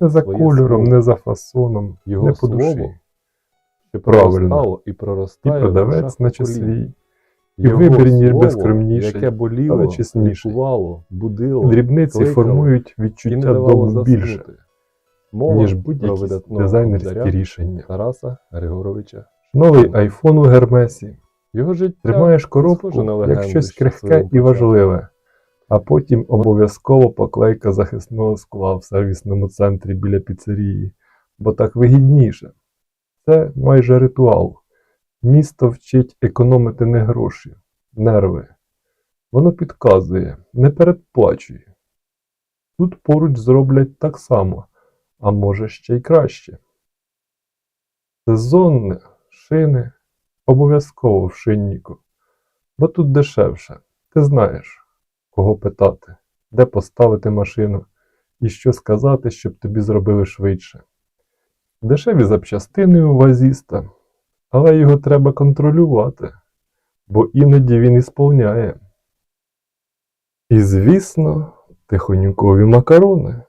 Не за кольором, слово. не за фасоном, Його не по душі. слово, що Правильно. і І проростає в продавець, наче свій, і вибір слово, яке боліло, але чесніший. лікувало, будило, дрібниці кликало формують відчуття дому більше. Мова ніж будь-які дизайнерські рішення. Тараса Григоровича. Новий айфон у Гермесі. Його життя Тримаєш коробку як щось крихке і важливе, а потім обов'язково поклейка захисного скла в сервісному центрі біля піцерії, бо так вигідніше. Це майже ритуал. Місто вчить економити не гроші, нерви. Воно підказує, не передплачує. Тут поруч зроблять так само, а може ще й краще. Сезонне, шини, обов'язково в шинніку, бо тут дешевше. Ти знаєш, кого питати, де поставити машину і що сказати, щоб тобі зробили швидше. Дешеві запчастини у вазіста, але його треба контролювати, бо іноді він ісполняє. І, звісно, тихонькові макарони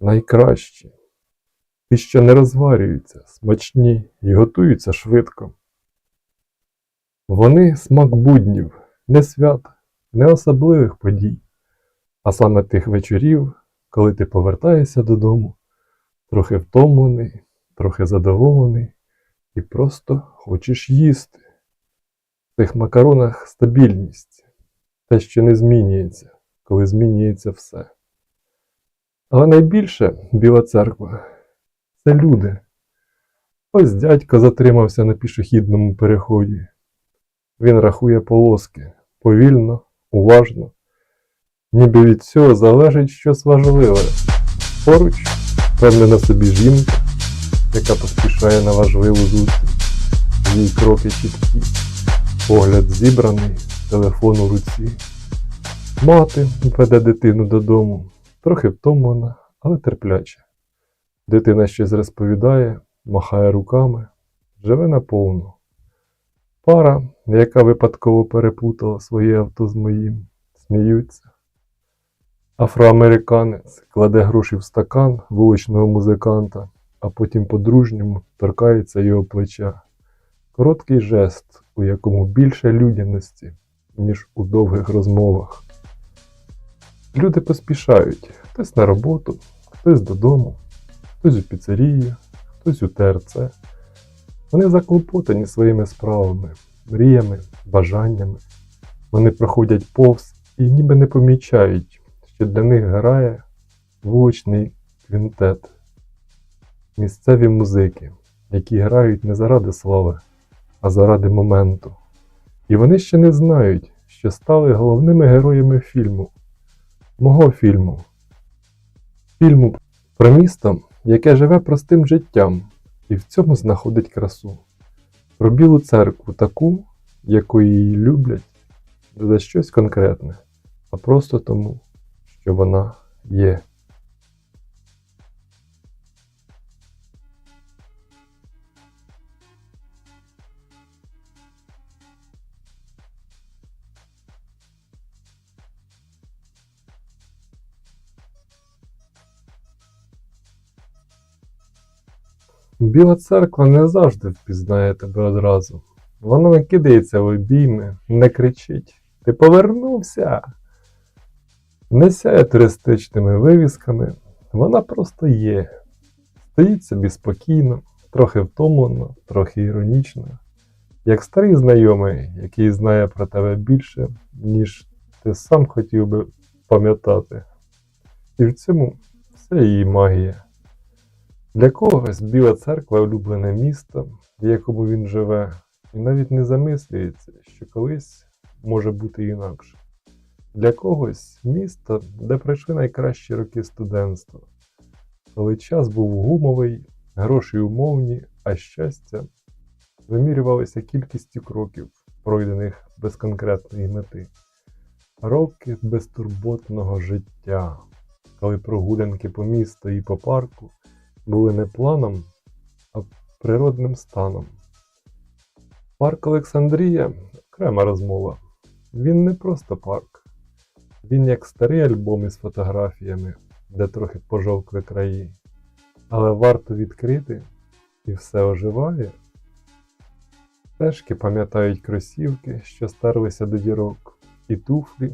найкращі. Ті, що не розварюються, смачні і готуються швидко. Вони смак буднів, не свят, не особливих подій, а саме тих вечорів, коли ти повертаєшся додому, трохи втомлений, трохи задоволений і просто хочеш їсти. В цих макаронах стабільність, те, що не змінюється, коли змінюється все. Але найбільше Біла церква це люди. Ось дядько затримався на пішохідному переході. Він рахує полоски повільно, уважно, ніби від цього залежить щось важливе. Поруч впевнена собі жінка, яка поспішає на важливу зустріч. Її кроки чіткі, погляд зібраний, телефон у руці. Мати веде дитину додому, трохи втомлена, але терпляче. Дитина щось розповідає, махає руками, живе наповну. Пара, яка випадково перепутала своє авто з моїм, сміються. Афроамериканець кладе гроші в стакан вуличного музиканта, а потім по-дружньому торкається його плеча. Короткий жест, у якому більше людяності, ніж у довгих розмовах. Люди поспішають хтось на роботу, хтось додому, хтось у піцерію, хтось у ТРЦ. Вони заклопотані своїми справами, мріями, бажаннями. Вони проходять повз і ніби не помічають, що для них грає вуличний квінтет, місцеві музики, які грають не заради слави, а заради моменту. І вони ще не знають, що стали головними героями фільму, мого фільму, фільму про місто, яке живе простим життям і в цьому знаходить красу. Про білу церкву таку, яку її люблять, не за щось конкретне, а просто тому, що вона є. Біла церква не завжди впізнає тебе одразу. Вона не кидається в обійми, не кричить. Ти повернувся. Не сяє туристичними вивісками, вона просто є. Стоїть собі спокійно, трохи втомлено, трохи іронічно, як старий знайомий, який знає про тебе більше, ніж ти сам хотів би пам'ятати. І в цьому все її магія. Для когось Біла церква улюблене місто, в якому він живе, і навіть не замислюється, що колись може бути інакше. Для когось місто, де пройшли найкращі роки студентства, коли час був гумовий, гроші умовні, а щастя вимірювалося кількістю кроків, пройдених без конкретної мети. Роки безтурботного життя, коли прогулянки по місту і по парку були не планом, а природним станом. Парк Олександрія окрема розмова. Він не просто парк. Він як старий альбом із фотографіями, де трохи пожовкли краї. Але варто відкрити, і все оживає. Стежки пам'ятають кросівки, що стерлися до дірок, і туфлі,